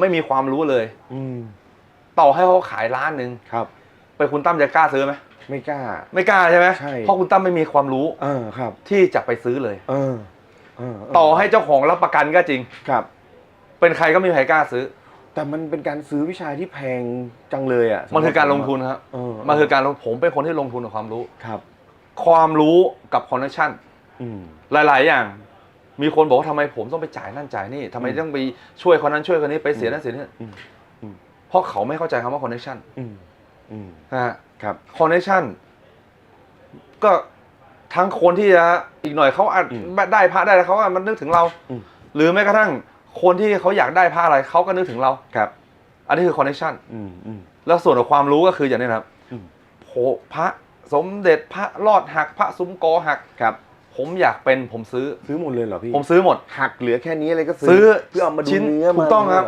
ไม่มีความรู้เลย อืมต่อให้เขาขายล้านหนึ่งครับ ไปคุณตั้มจะกล้าซื้อไหมไม่กล้า ไม่กล้าใช่ไหมใช่ เพราะคุณตั้มไม่มีความรู้เออครับ ที่จะไปซื้อเลย เออเออเต่อให้เจ้าของรับประกันก็จริง ครับ เป็นใครก็ไม่มีใครกล้าซื้อ แต่มันเป็นการซื้อวิชาที่แพงจังเลยอะมันคือการลงทุนครับ เออมันคือการลงผมเป็นคนที่ลงทุนกับความรู้ ครับ ความรู้กับคอนเนคชั่นอืมหลาย ๆ อย่าง มีคนบอกว่าทำไมผมต้องไปจ่ายนั่นจ่ายนี่ทำไมอืมต้องไปช่วยคนนั้นช่วยคนนี้ไปเสียนั่นเสียนี่อืมอืมเพราะเขาไม่เข้าใจคำว่าคอนเนคชั่นอืมอืมนะฮะครับคอนเนคชั่นก็ทั้งคนที่จะอีกหน่อยเขาอาจอืมได้พระได้แล้วเขาอาจมันนึกถึงเราอืมหรือแม้กระทั่งคนที่เขาอยากได้พระอะไรเขาก็นึกถึงเราครับ อันนี้คือคอนเนคชั่นอืมอืมแล้วส่วนของความรู้ก็คืออย่างนี้นะครับอืมโหพระสมเด็จพระรอดหักพระซุ้มกอหักครับ ผมอยากเป็นผมซื้อ ซื้อหมดเลยเหรอพี่ผมซื้อหมด หักเหลือแค่นี้เลยก็ซื้อเพื่อเอามาดูชิ้นเนื้อถูกต้องครับ